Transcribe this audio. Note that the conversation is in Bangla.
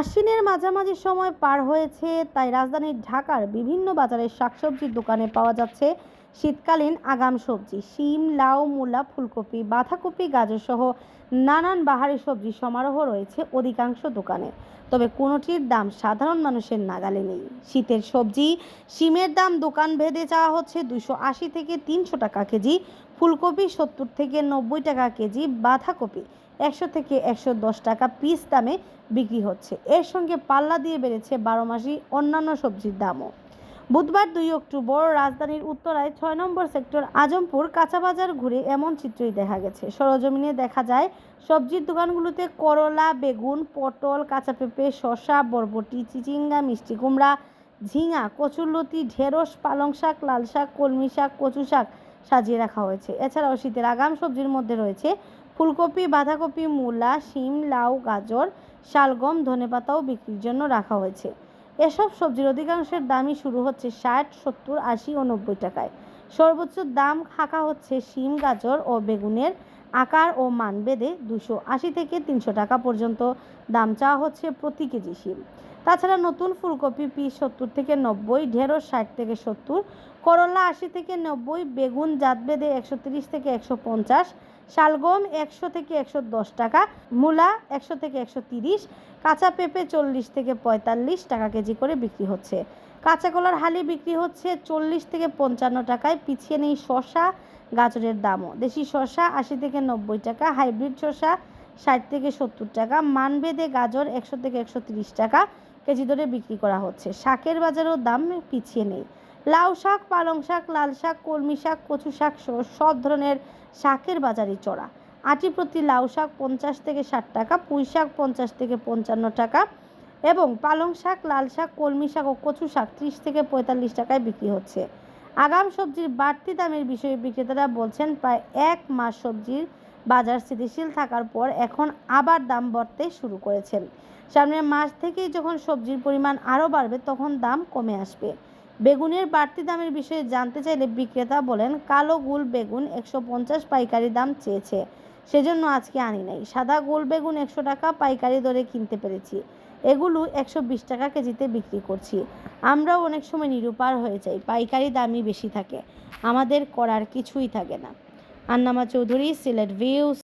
আশ্বিনের মাঝামাঝি সময় পার হয়েছে, তাই রাজধানীর ঢাকার বিভিন্ন বাজারের শাকসবজির দোকানে পাওয়া যাচ্ছে শীতকালীন আগাম সবজি। শিম, লাউ, মূলা, ফুলকপি, বাঁধাকপি গাজর সহ নানান বাহারি সবজি সমারোহ রয়েছে অধিকাংশ দোকানে। তবে কোনোটির দাম সাধারণ মানুষের নাগালে নেই। শীতের সবজি, শিমের দাম দোকান ভেদে চাওয়া হচ্ছে দুশো আশি থেকে তিনশো টাকা কেজি, ফুলকপি সত্তর থেকে নব্বই টাকা কেজি, বাঁধাকপি একশো থেকে একশো দশ টাকা পিস দামে বিক্রি হচ্ছে। এর সঙ্গে পাল্লা দিয়ে বেড়েছে বারো মাসি অন্যান্য সবজির দামও। বুধবার দুই অক্টোবর রাজধানীর উত্তরায় ছয় নম্বর সেক্টর আজমপুর কাঁচাবাজার ঘুরে এমন চিত্রই দেখা গেছে। সরজমিনে দেখা যায়, সবজির দোকানগুলোতে করলা, বেগুন, পটল, কাঁচা পেঁপে, শসা, বরবটি, চিচিঙ্গা, মিষ্টি কুমড়া, ঝিঙা, কচুরলতি, ঢেঁড়স, পালং শাক, লাল শাক, কলমি শাক, কচু শাক সাজিয়ে রাখা হয়েছে। এছাড়াও শীতের আগাম সবজির মধ্যে রয়েছে ফুলকপি, বাঁধাকপি, মূলা, শিম, লাউ, গাজর, শালগম ধনেপাতাও বিক্রির জন্য রাখা হয়েছে। এসব সবজির অধিকাংশের দামই শুরু হচ্ছে ষাট, সত্তর, আশি ও নব্বই টাকায়। সর্বোচ্চ দাম হাঁকা হচ্ছে শিম, গাজর ও বেগুনের আকার ও মান বেঁধে দুশো আশি থেকে তিনশো টাকা পর্যন্ত। দাম চাওয়া হচ্ছে প্রতি কেজি শিম। তাছাড়া নতুন ফুলকপি পিস সত্তর থেকে নব্বই, ঢেঁড়স ষাট থেকে সত্তর, করলা আশি থেকে নব্বই, বেগুন জাত বেঁধে একশো তিরিশ থেকে একশো পঞ্চাশ শালগম একশো থেকে একশো দশ টাকা, মূলা একশো থেকে একশো তিরিশ, কাঁচা পেঁপে চল্লিশ থেকে পঁয়তাল্লিশ টাকা কেজি করে বিক্রি হচ্ছে। কাঁচা কলার হালি বিক্রি হচ্ছে চল্লিশ থেকে পঞ্চান্ন টাকায়, পিছিয়ে নেই শশা গাজরের দামও। দেশি শশা আশি থেকে নব্বই টাকা, হাইব্রিড শশা ষাট থেকে সত্তর টাকা, মানভেদে গাজর একশো থেকে একশো তিরিশ টাকা কেজি দরে বিক্রি করা হচ্ছে। শাকের বাজারও দাম পিছিয়ে নেই। লাউ শাক, পালং শাক, লাল শাক, কলমি শাক, কচু শাক সহ সব ধরনের শাকের বাজারই চড়া। আটি প্রতি লাউ শাক পঞ্চাশ থেকে ষাট টাকা, পুঁই শাক পঞ্চাশ থেকে পঞ্চান্ন টাকা এবং পালং শাক, লাল শাক, কলমি শাক ও কচু শাক ত্রিশ থেকে পঁয়তাল্লিশ টাকায় বিক্রি হচ্ছে। আগাম সবজির বাড়তি দামের বিষয়ে বিক্রেতারা বলছেন, প্রায় এক মাস সবজির বাজার স্থিতিশীল থাকার পর এখন আবার দাম বাড়তে শুরু করেছেন। সামনের মাস থেকেই যখন সবজির পরিমাণ আরও বাড়বে, তখন দাম কমে আসবে। বেগুনের বাড়তি দামের বিষয়ে জানতে চাইলে বিক্রেতা বলেন, কালো গুল বেগুন একশো পঞ্চাশ পাইকারি দাম চেয়েছে, সেজন্য আজকে আনি নাই। সাদা গোল বেগুন একশো টাকা পাইকারি দরে কিনতে পেরেছি। এগুলো একশো বিশ টাকা কেজিতে বিক্রি করছি। আমরাও অনেক সময় নিরুপার হয়ে যাই, পাইকারি দামই বেশি থাকে। আমাদের করার কিছুই থাকে না। আন্নামা চৌধুরী, সিলেট ভিউজ